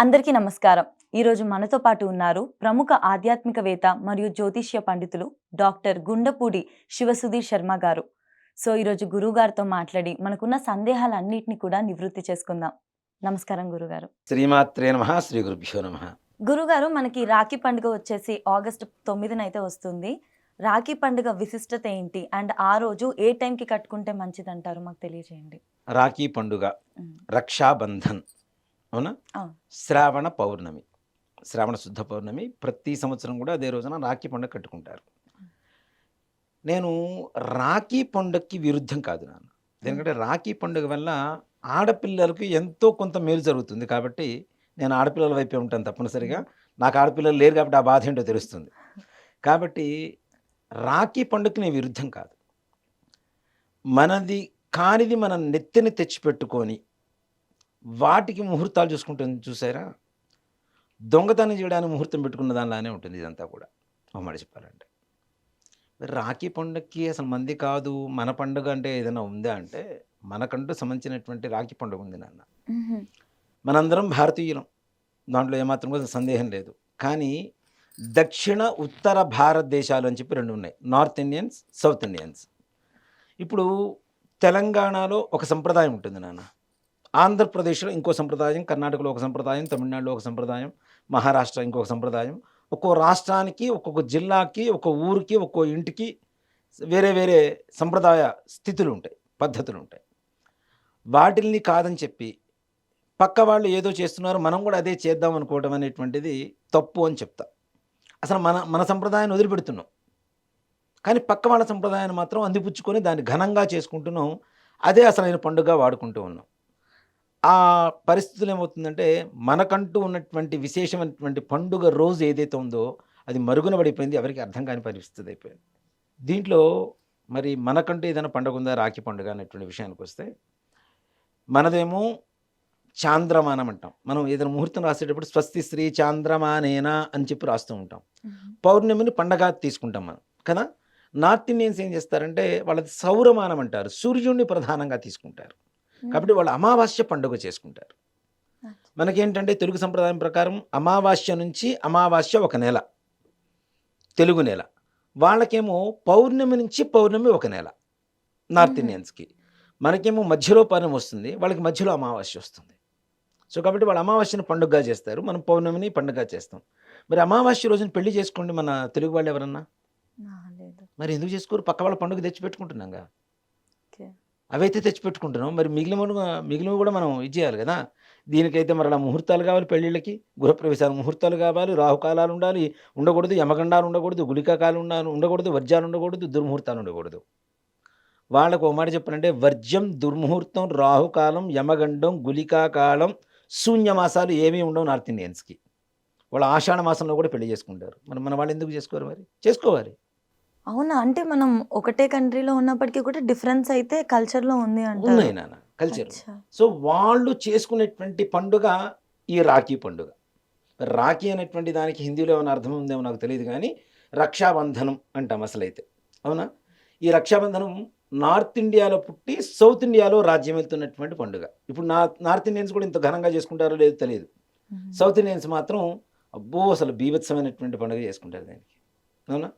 అందరికీ నమస్కారం. ఈరోజు మనతో పాటు ఉన్నారు ప్రముఖ ఆధ్యాత్మికవేత్త మరియు జ్యోతిష్య పండితులు డాక్టర్ గుండపూడి శివసుధీర్ శర్మ గారు. సో ఈరోజు గురువు గారితో మాట్లాడి మనకున్న సందేహాలన్నింటినీ కూడా నివృత్తి చేసుకుందాం. నమస్కారం గురుగారు. శ్రీమాత్రే నమ శ్రీ గురుభ్యో నమ. గురుగారు మనకి రాఖీ పండుగ వచ్చేసి ఆగస్ట్ తొమ్మిదిన అయితే వస్తుంది. రాఖీ పండుగ విశిష్టత ఏంటి? అండ్ ఆ రోజు ఏ టైంకి కట్టుకుంటే మంచిది అంటారు మాకు తెలియజేయండి. రాఖీ పండుగ. రక్షాబంధన్. అవునా. శ్రావణ పౌర్ణమి. శ్రావణ శుద్ధ పౌర్ణమి. ప్రతి సంవత్సరం కూడా అదే రోజున రాఖీ పండుగ కట్టుకుంటారు. నేను రాఖీ పండుగకి విరుద్ధం కాదు నాన్న. ఎందుకంటే రాఖీ పండుగ వల్ల ఆడపిల్లలకు ఎంతో కొంత మేలు జరుగుతుంది కాబట్టి నేను ఆడపిల్లల వైపే ఉంటాను తప్పనిసరిగా. నాకు ఆడపిల్లలు లేరు కాబట్టి ఆ బాధ ఏంటో తెలుస్తుంది. కాబట్టి రాఖీ పండుగకి నేను విరుద్ధం కాదు. మనది కానిది మనం నెత్తిని తెచ్చిపెట్టుకొని వాటికి ముహూర్తాలు చూసుకుంటుంది చూసారా? దొంగతనం చేయడానికి ముహూర్తం పెట్టుకున్న దానిలానే ఉంటుంది ఇదంతా కూడా. మాట చెప్పాలంటే. మరి రాఖీ పండుగకి అసలు మంది కాదు. మన పండుగ అంటే ఏదైనా ఉందా అంటే మనకంటూ సంబంధించినటువంటి రాఖీ పండుగ ఉంది నాన్న. మనందరం భారతీయులం. దాంట్లో ఏమాత్రం కూడా సందేహం లేదు. కానీ దక్షిణ ఉత్తర భారతదేశాలు అని చెప్పి రెండు ఉన్నాయి. North Indians south Indians. ఇప్పుడు తెలంగాణలో ఒక సంప్రదాయం ఉంటుంది నాన్న. ఆంధ్రప్రదేశ్లో ఇంకో సంప్రదాయం కర్ణాటకలో ఒక సంప్రదాయం తమిళనాడులో ఒక సంప్రదాయం మహారాష్ట్ర ఇంకొక సంప్రదాయం. ఒక్కో రాష్ట్రానికి ఒక్కొక్క జిల్లాకి ఒక్కో ఊరికి ఒక్కో ఇంటికి వేరే వేరే సంప్రదాయ స్థితులు ఉంటాయి పద్ధతులు ఉంటాయి. వాటిల్ని కాదని చెప్పి పక్క వాళ్ళు ఏదో చేస్తున్నారు మనం కూడా అదే చేద్దాం అనుకోవడం అనేటువంటిది తప్పు అని చెప్తా. అసలు మన మన సంప్రదాయాన్ని వదిలిపెడుతున్నాం. కానీ పక్క వాళ్ళ సంప్రదాయాన్ని మాత్రం అందిపుచ్చుకొని దాన్ని ఘనంగా చేసుకుంటున్నాం. అదే అసలైన పండుగ వాడుకుంటూ ఉన్నాం. ఆ పరిస్థితులు ఏమవుతుందంటే మనకంటూ ఉన్నటువంటి విశేషమైనటువంటి పండుగ రోజు ఏదైతే ఉందో అది మరుగున పడిపోయింది ఎవరికి అర్థం కాని పరిస్థితి అయిపోయింది. దీంట్లో మరి మనకంటూ ఏదైనా పండుగ ఉందా? రాఖీ పండుగ అనేటువంటి విషయానికి వస్తే మనదేమో చాంద్రమానం అంటాం. మనం ఏదైనా ముహూర్తం రాసేటప్పుడు స్వస్తి శ్రీ చాంద్రమానేనా అని చెప్పి రాస్తూ ఉంటాం. పౌర్ణమిని పండగ తీసుకుంటాం మనం కదా? నార్త్ ఇండియన్స్ ఏం చేస్తారంటే వాళ్ళది సౌరమానం అంటారు. సూర్యుడిని ప్రధానంగా తీసుకుంటారు. కాబట్టి వాళ్ళు అమావాస్య పండుగ చేసుకుంటారు. మనకేంటంటే తెలుగు సంప్రదాయం ప్రకారం అమావాస్య నుంచి అమావాస్య ఒక నెల తెలుగు నెల. వాళ్ళకేమో పౌర్ణమి నుంచి పౌర్ణమి ఒక నెల నార్త్. ఇండియన్స్కి. మనకేమో మధ్యలో పౌర్ణమి వస్తుంది వాళ్ళకి మధ్యలో అమావాస్య వస్తుంది. సో కాబట్టి వాళ్ళు అమావాస్యను పండుగగా చేస్తారు మనం పౌర్ణమిని పండుగ చేస్తాం. మరి అమావాస్య రోజున పెళ్ళి చేసుకోండి మన తెలుగు వాళ్ళు ఎవరన్నా? మరి ఎందుకు చేసుకోరు? పక్క వాళ్ళ పండుగ తెచ్చిపెట్టుకుంటున్నాగా. ఓకే. అవైతే తెచ్చిపెట్టుకుంటున్నాం. మరి మిగిలిన మిగిలినవి కూడా మనం ఇది చేయాలి కదా. దీనికైతే మరి అలా ముహూర్తాలు కావాలి పెళ్ళిళ్ళకి గృహప్రవేశాలు ముహూర్తాలు కావాలి రాహుకాలాలు ఉండాలి ఉండకూడదు యమగండాలు ఉండకూడదు గుళికాకాలు ఉండాలి ఉండకూడదు వర్జాలు ఉండకూడదు దుర్ముహూర్తాలు ఉండకూడదు. వాళ్ళకు ఒక మాట చెప్పాలంటే వర్జ్యం దుర్ముహూర్తం రాహుకాలం యమగండం గుళికాకాలం శూన్యమాసాలు ఏమీ ఉండవు నార్త్ ఇండియన్స్కి. వాళ్ళు ఆషాఢ మాసంలో కూడా పెళ్ళి చేసుకుంటారు. మరి మన వాళ్ళు ఎందుకు చేసుకోరు మరి? చేసుకోవాలి. అవునా? అంటే మనం ఒకటే కంట్రీలో ఉన్నప్పటికీ కూడా డిఫరెన్స్ అయితే కల్చర్లో ఉంది ఉన్నాయి నాన్న కల్చర్. సో వాళ్ళు చేసుకునేటువంటి పండుగ ఈ రాఖీ పండుగ. రాఖీ అనేటువంటి దానికి హిందీలో ఏమైనా అర్థం ఉందేమో నాకు తెలియదు కానీ రక్షాబంధనం అంటాం అసలైతే. అవునా? ఈ రక్షాబంధనం నార్త్ ఇండియాలో పుట్టి సౌత్ ఇండియాలో రాజ్యం వెళ్తున్నటువంటి పండుగ. ఇప్పుడు నా నార్త్ ఇండియన్స్ కూడా ఇంత ఘనంగా చేసుకుంటారో లేదో తెలియదు. సౌత్ ఇండియన్స్ మాత్రం అబ్బో అసలు బీభత్సమైనటువంటి పండుగ చేసుకుంటారు దానికి. అవునా?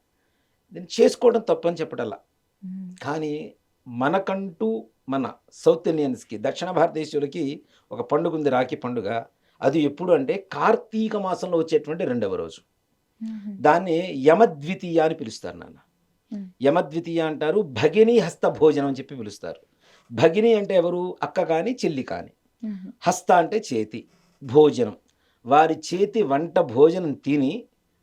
దీన్ని చేసుకోవడం తప్పని చెప్పటల్లా. కానీ మనకంటూ మన సౌత్ ఇండియన్స్కి దక్షిణ భారతదేశీయులకి ఒక పండుగ ఉంది రాఖీ పండుగ అది ఎప్పుడు అంటే కార్తీక మాసంలో వచ్చేటువంటి రెండవ రోజు. దాన్ని యమద్వితీయ అని పిలుస్తారు నాన్న. యమద్వితీయ అంటారు భగిని హస్త భోజనం అని చెప్పి పిలుస్తారు భగిని అంటే ఎవరు అక్క కానీ చెల్లి కానీ. హస్త అంటే చేతి భోజనం వారి చేతి వంట భోజనం తిని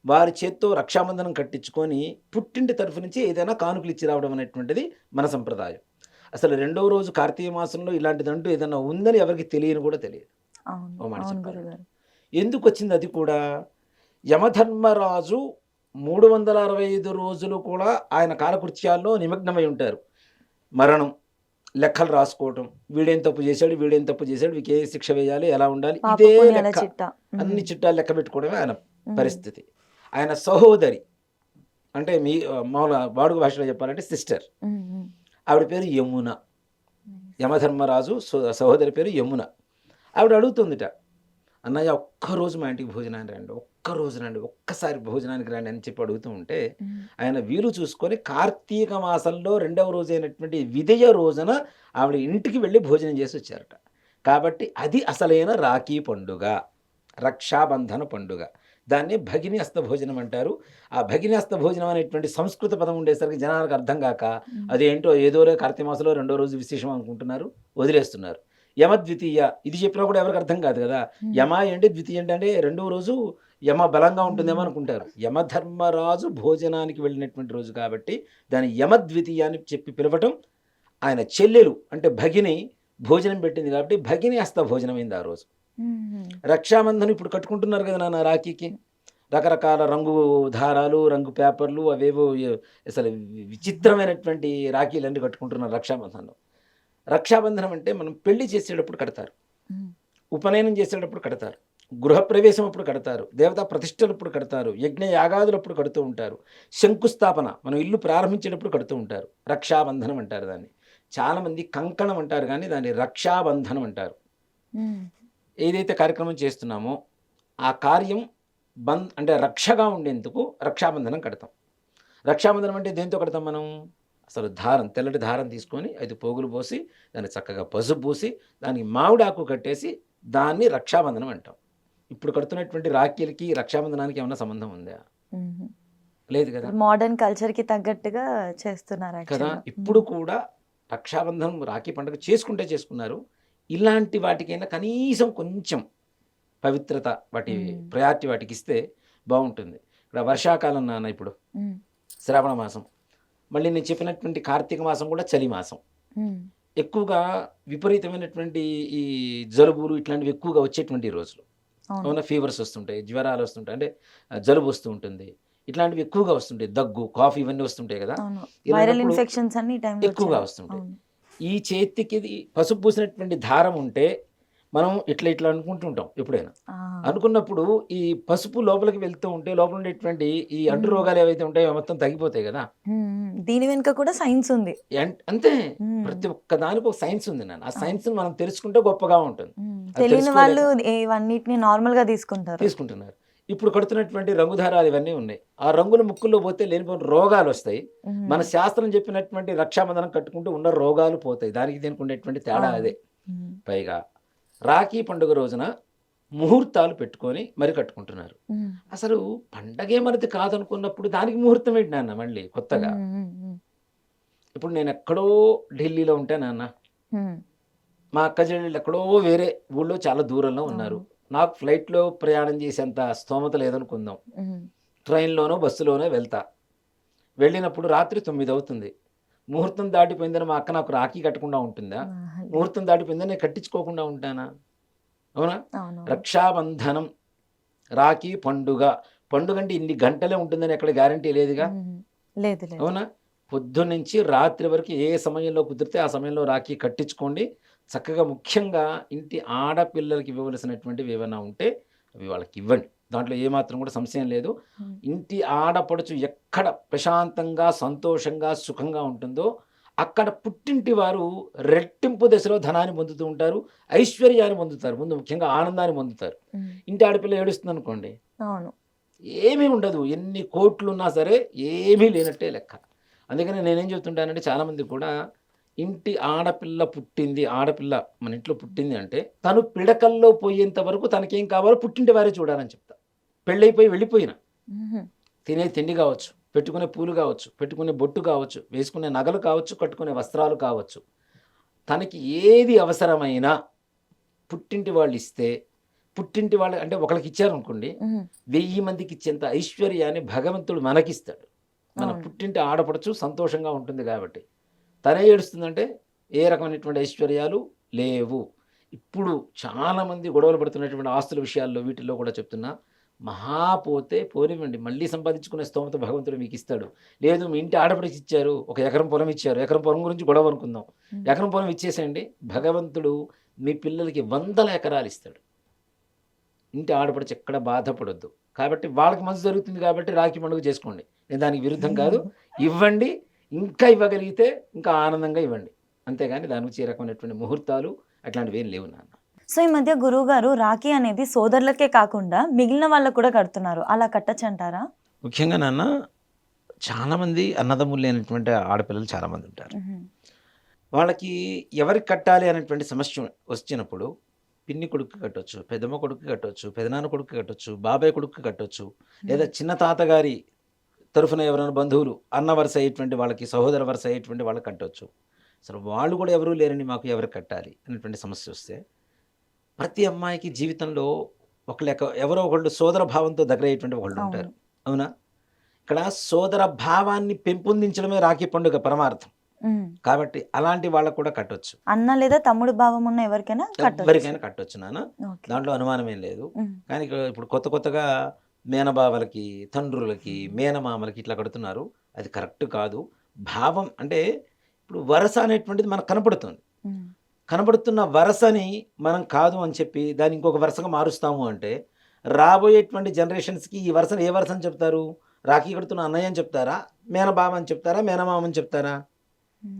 వారి చేత్తో రక్షాబంధనం కట్టించుకొని పుట్టింటి తరఫు నుంచి ఏదైనా కానుకలు ఇచ్చి రావడం అనేటువంటిది మన సంప్రదాయం. అసలు రెండవ రోజు కార్తీక మాసంలో ఇలాంటిదంటూ ఏదైనా ఉందని ఎవరికి తెలియని కూడా తెలియదు. ఎందుకు వచ్చింది అది కూడా? యమధర్మరాజు మూడు వందల అరవై ఐదు రోజులు కూడా ఆయన కాలకృత్యాల్లో నిమగ్నమై ఉంటారు. మరణం లెక్కలు రాసుకోవటం వీడేం తప్పు చేశాడు వీడేం తప్పు చేశాడు వీకే శిక్ష వేయాలి ఎలా ఉండాలి ఇదే లెక్క. అన్ని చిట్టాలు లెక్క పెట్టుకోవడమే ఆయన. పరిస్థితి. ఆయన సహోదరి అంటే మీ మామూలుగా వాడుక భాషలో చెప్పాలంటే సిస్టర్. ఆవిడ పేరు యమున. యమధర్మరాజు సో- సహోదరి పేరు యమున. ఆవిడ అడుగుతుందిట అన్నయ్య ఒక్క రోజు మా ఇంటికి భోజనానికి రండి ఒక్క రోజు రండి ఒక్కసారి భోజనానికి రండి అని చెప్పి అడుగుతూ ఉంటే ఆయన వీలు చూసుకొని కార్తీక మాసంలో రెండవ రోజు అయినటువంటి విదయ రోజున ఆవిడ ఇంటికి వెళ్ళి భోజనం చేసి వచ్చారట. కాబట్టి అది అసలైన రాఖీ పండుగ రక్షాబంధన పండుగ. దాన్ని భగిని భోజనం అంటారు. ఆ భగిని భోజనం అనేటువంటి సంస్కృత పదం ఉండేసరికి జనాలకు అర్థం కాక అదేంటో ఏదో కార్తీక మాసంలో రెండో రోజు విశేషం అనుకుంటున్నారు వదిలేస్తున్నారు. యమద్వితీయ ఇది చెప్పినా కూడా ఎవరికి అర్థం కాదు కదా. యమ ఏంటి ద్వితీయ అంటే రెండో రోజు యమ బలంగా ఉంటుందేమో అనుకుంటారు. యమధర్మరాజు భోజనానికి వెళ్ళినటువంటి రోజు కాబట్టి దాని యమద్వితీయ అని చెప్పి పిలవటం ఆయన చెల్లెలు అంటే భగిని భోజనం పెట్టింది కాబట్టి భగిని హస్త భోజనం అయింది ఆ రోజు. రక్షాబంధన్ ఇప్పుడు కట్టుకుంటున్నారు కదా నాన్న రాఖీకి. రకరకాల రంగు దారాలు రంగు పేపర్లు అవేవో అసలు విచిత్రమైనటువంటి రాఖీలన్నీ కట్టుకుంటున్నారు రక్షాబంధన్లో. రక్షాబంధనం అంటే మనం పెళ్ళి చేసేటప్పుడు కడతారు. ఉపనయనం చేసేటప్పుడు కడతారు. గృహప్రవేశం అప్పుడు కడతారు. దేవతా ప్రతిష్టలప్పుడు కడతారు. యజ్ఞ యాగాదులప్పుడు కడుతూ ఉంటారు. శంకుస్థాపన మనం ఇల్లు ప్రారంభించేటప్పుడు కడుతూ ఉంటారు. రక్షాబంధనం అంటారు దాన్ని. చాలామంది కంకణం అంటారు కానీ దాన్ని రక్షాబంధనం అంటారు. ఏదైతే కార్యక్రమం చేస్తున్నామో ఆ కార్యం బంద్ అంటే రక్షగా ఉండేందుకు రక్షాబంధనం కడతాం. రక్షాబంధనం అంటే దేంతో కడతాం మనం? అసలు దారం తెల్లటి దారం తీసుకొని ఐదు పోగులు పోసి దాన్ని చక్కగా పసుపు పూసి దానికి మామిడాకు కట్టేసి దాన్ని రక్షాబంధనం అంటాం. ఇప్పుడు కడుతున్నటువంటి రాఖీలకి రక్షాబంధనానికి ఏమైనా సంబంధం ఉందా? లేదు కదా. మోడర్న్ కల్చర్కి తగ్గట్టుగా చేస్తున్నారు కదా. ఇప్పుడు కూడా రక్షాబంధనం రాఖీ పండుగ చేసుకుంటే చేసుకున్నారు. ఇలాంటి వాటికైనా కనీసం కొంచెం పవిత్రత వాటి. ప్రయారిటీ వాటికి ఇస్తే బాగుంటుంది. ఇక్కడ వర్షాకాలం నాన్న ఇప్పుడు. శ్రావణ మాసం. మళ్ళీ నేను చెప్పినటువంటి కార్తీక మాసం కూడా చలి మాసం. ఎక్కువగా విపరీతమైనటువంటి ఈ జలుబులు ఇట్లాంటివి ఎక్కువగా వచ్చేటువంటి రోజులు. అవును. అవునా ఫీవర్స్ వస్తుంటాయి జ్వరాలు వస్తుంటాయి అంటే జలుబు వస్తూ ఉంటుంది. ఇట్లాంటివి ఎక్కువగా వస్తుంటాయి. దగ్గు కాఫీ ఇవన్నీ వస్తుంటాయి కదా. వైరల్ ఇన్ఫెక్షన్స్ అన్ని ఎక్కువగా. వస్తుంటాయి. ఈ చేతికి పసుపు పూసినటువంటి దారం ఉంటే మనం ఇట్లా ఇట్లా అనుకుంటుంటాం ఎప్పుడైనా. అనుకున్నప్పుడు ఈ పసుపు లోపలికి వెళ్తూ ఉంటే లోపల ఉండేటువంటి ఈ అంటు. రోగాలు ఏవైతే ఉంటాయో మొత్తం తగ్గిపోతాయి కదా. దీని వెనుక కూడా సైన్స్ ఉంది. అంతే. ప్రతి ఒక్క దానికి ఒక సైన్స్ ఉంది నాన్న. ఆ. సైన్స్ మనం తెలుసుకుంటే గొప్పగా ఉంటుంది. తెలియని వాళ్ళు ఇవన్నిటిని నార్మల్గా తీసుకుంటారు. తీసుకుంటున్నారు. ఇప్పుడు కడుతున్నటువంటి రంగుదారాలు ఇవన్నీ ఉన్నాయి. ఆ రంగుల ముక్కుల్లో పోతే లేనిపోయిన రోగాలు వస్తాయి. మన శాస్త్రం చెప్పినటువంటి రక్షాబంధనం కట్టుకుంటే ఉన్న రోగాలు పోతాయి. దానికి దీనికి ఉండేటువంటి తేడా. అదే. పైగా రాఖీ పండుగ రోజున ముహూర్తాలు పెట్టుకొని మరి కట్టుకుంటున్నారు. అసలు పండగే మనది కాదనుకున్నప్పుడు దానికి ముహూర్తం ఏంటి నాన్న మళ్ళీ కొత్తగా? ఇప్పుడు నేను ఎక్కడో ఢిల్లీలో ఉంటే నాన్న. మా అక్క చెల్లెళ్ళు ఎక్కడో వేరే ఊళ్ళో చాలా దూరంలో ఉన్నారు. నాకు ఫ్లైట్లో ప్రయాణం చేసేంత స్తోమత లేదనుకుందాం. ట్రైన్లోనో బస్సులోనో వెళ్తా. వెళ్ళినప్పుడు రాత్రి తొమ్మిది అవుతుంది. ముహూర్తం దాటిపోయిందని మా అక్క నాకు రాఖీ కట్టకుండా ఉంటుందా? ముహూర్తం దాటిపోయిందని నేను కట్టించుకోకుండా ఉంటానా? అవునా? రక్షాబంధనం రాఖీ పండుగ. పండుగ అంటే ఇన్ని గంటలే ఉంటుందని ఎక్కడ గ్యారంటీ లేదుగా? లేదు అవునా? పొద్దున్న నుంచి రాత్రి వరకు ఏ సమయంలో కుదిరితే ఆ సమయంలో రాఖీ కట్టించుకోండి. చక్కగా ముఖ్యంగా ఇంటి ఆడపిల్లలకి ఇవ్వవలసినటువంటివి ఏమైనా ఉంటే అవి వాళ్ళకి ఇవ్వండి దాంట్లో ఏమాత్రం కూడా సంశయం లేదు. ఇంటి ఆడపడుచు ఎక్కడ ప్రశాంతంగా సంతోషంగా సుఖంగా ఉంటుందో అక్కడ పుట్టింటి వారు రెట్టింపు దశలో ధనాన్ని పొందుతూ ఉంటారు ఐశ్వర్యాన్ని పొందుతారు ముందు ముఖ్యంగా ఆనందాన్ని పొందుతారు. ఇంటి ఆడపిల్ల ఏడుస్తుంది అనుకోండి అవును. ఏమీ ఉండదు. ఎన్ని కోట్లు ఉన్నా సరే ఏమీ లేనట్టే లెక్క. అందుకని నేనేం చెప్తుంటానంటే చాలామంది కూడా ఇంటి ఆడపిల్ల పుట్టింది ఆడపిల్ల మన ఇంట్లో పుట్టింది అంటే తను పిడకల్లో పోయేంత వరకు తనకేం కావాలో పుట్టింటి వారే చూడాలని చెప్తా. పెళ్ళైపోయి వెళ్ళిపోయిన. తినే తిండి కావచ్చు పెట్టుకునే పూలు కావచ్చు పెట్టుకునే బొట్టు కావచ్చు వేసుకునే నగలు కావచ్చు కట్టుకునే వస్త్రాలు కావచ్చు. తనకి ఏది అవసరమైనా పుట్టింటి వాళ్ళు ఇస్తే పుట్టింటి వాళ్ళు అంటే ఒకరికి ఇచ్చారనుకోండి వెయ్యి మందికి ఇచ్చేంత ఐశ్వర్యాన్ని భగవంతుడు మనకిస్తాడు. మన. పుట్టింటి ఆడపడచ్చు సంతోషంగా ఉంటుంది కాబట్టి. తనే ఏడుస్తుందంటే ఏ రకమైనటువంటి ఐశ్వర్యాలు లేవు. ఇప్పుడు చాలామంది గొడవలు పడుతున్నటువంటి ఆస్తుల విషయాల్లో వీటిల్లో కూడా చెప్తున్నా మహా పోతే పోనివ్వండి మళ్ళీ సంపాదించుకునే స్తోమత భగవంతుడు మీకు ఇస్తాడు. లేదు మీ ఇంటి ఆడపడికి ఇచ్చారు ఒక ఎకరం పొలం ఇచ్చారు ఎకరం పొలం గురించి గొడవ అనుకుందాం. ఎకరం పొలం ఇచ్చేసేయండి భగవంతుడు మీ పిల్లలకి వందల ఎకరాలు ఇస్తాడు. ఇంటి ఆడపడిచి ఎక్కడ బాధపడొద్దు. కాబట్టి వాళ్ళకి మంచి జరుగుతుంది కాబట్టి రాఖీ పండుగ చేసుకోండి. నేను దానికి విరుద్ధం కాదు. ఇవ్వండి ఇంకా ఇవ్వగలిగితే ఇంకా ఆనందంగా ఇవ్వండి. అంతేగాని దాని నుంచి ఏ రకమైనటువంటి ముహూర్తాలు అట్లాంటివి ఏం లేవు నాన్న. సో ఈ మధ్య గురువు గారు రాఖీ అనేది సోదరులకే కాకుండా మిగిలిన వాళ్ళకు కూడా కడుతున్నారు. అలా కట్టచ్చు అంటారా ముఖ్యంగా నాన్న చాలామంది అన్నదమ్ములు లేనటువంటి ఆడపిల్లలు చాలామంది ఉంటారు. వాళ్ళకి ఎవరికి కట్టాలి అనేటువంటి సమస్య వచ్చినప్పుడు పిన్ని కొడుకు కట్టొచ్చు పెద్దమ్మ కొడుకు కట్టొచ్చు పెదనాన్న కొడుకు కట్టొచ్చు బాబాయ్ కొడుకు కట్టొచ్చు లేదా చిన్న తాతగారి తరఫున ఎవరైనా బంధువులు అన్న వరుస అయ్యేటువంటి వాళ్ళకి సహోదర వరుస అయ్యేటువంటి వాళ్ళకి కట్టొచ్చు. అసలు వాళ్ళు కూడా ఎవరూ లేరని మాకు ఎవరు కట్టాలి అనేటువంటి సమస్య వస్తే ప్రతి అమ్మాయికి జీవితంలో ఒక లెక్క ఎవరో ఒకళ్ళు సోదర భావంతో దగ్గర అయ్యేటువంటి ఒకళ్ళు ఉంటారు. అవునా. ఇక్కడ సోదర భావాన్ని పెంపొందించడమే రాఖీ పండుగ పరమార్థం. కాబట్టి అలాంటి వాళ్ళకు కూడా కట్టొచ్చు. అన్న లేదా తమ్ముడు భావం ఉన్న ఎవరికైనా ఎవరికైనా కట్టొచ్చు నాన్న. దాంట్లో అనుమానం ఏం లేదు. కానీ ఇప్పుడు కొత్త కొత్తగా మేనబావలకి తండ్రులకి మేనమామలకి ఇట్లా కడుతున్నారు. అది కరెక్ట్ కాదు. భావం అంటే ఇప్పుడు వరస అనేటువంటిది మనకు కనపడుతుంది. కనబడుతున్న వరసని మనం కాదు అని చెప్పి దాన్ని ఇంకొక వరుసగా మారుస్తాము అంటే రాబోయేటువంటి జనరేషన్స్కి ఈ వరుసను ఏ వరుస అని చెప్తారు? రాఖీ కడుతున్న అన్నయ్య అని చెప్తారా? మేనబావ అని చెప్తారా? మేనమామ అని చెప్తారా.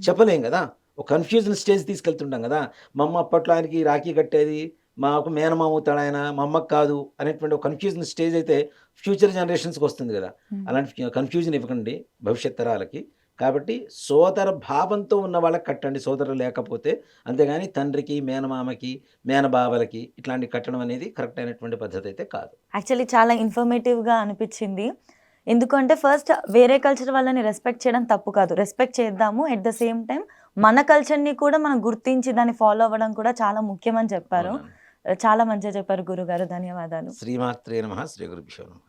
చెప్పలేం కదా. ఒక కన్ఫ్యూజన్ స్టేజ్ తీసుకెళ్తుంటాం కదా. మా అమ్మ అప్పట్లో ఆయనకి రాఖీ కట్టేది మాకు మేనమామ అవుతాడు ఆయన? మా అమ్మకి కాదు అనేటువంటి ఒక కన్ఫ్యూజన్ స్టేజ్ అయితే ఫ్యూచర్ జనరేషన్స్కి వస్తుంది కదా. ఉమ్. అలాంటి కన్ఫ్యూజన్ ఇవ్వకండి భవిష్యత్ తరాలకి. కాబట్టి సోదర భావంతో ఉన్న వాళ్ళకి కట్టండి సోదరులు లేకపోతే. అంతేగాని తండ్రికి మేనమామకి మేనబావలకి ఇట్లాంటి కట్టడం అనేది కరెక్ట్ అయినటువంటి పద్ధతి అయితే కాదు. యాక్చువల్లీ చాలా ఇన్ఫర్మేటివ్గా అనిపించింది. ఎందుకంటే ఫస్ట్ వేరే కల్చర్ వాళ్ళని రెస్పెక్ట్ చేయడం తప్పు కాదు. రెస్పెక్ట్ చేద్దాము. ఎట్ ద సేమ్ టైం మన కల్చర్ని కూడా మనం గుర్తించి దాన్ని ఫాలో అవ్వడం కూడా చాలా ముఖ్యమని చెప్పారు? చాలా మంచిగా చెప్పారు గురుగారు. ధన్యవాదాలు. శ్రీమాత్రే నమ. శ్రీ గురుభ్యో నమ.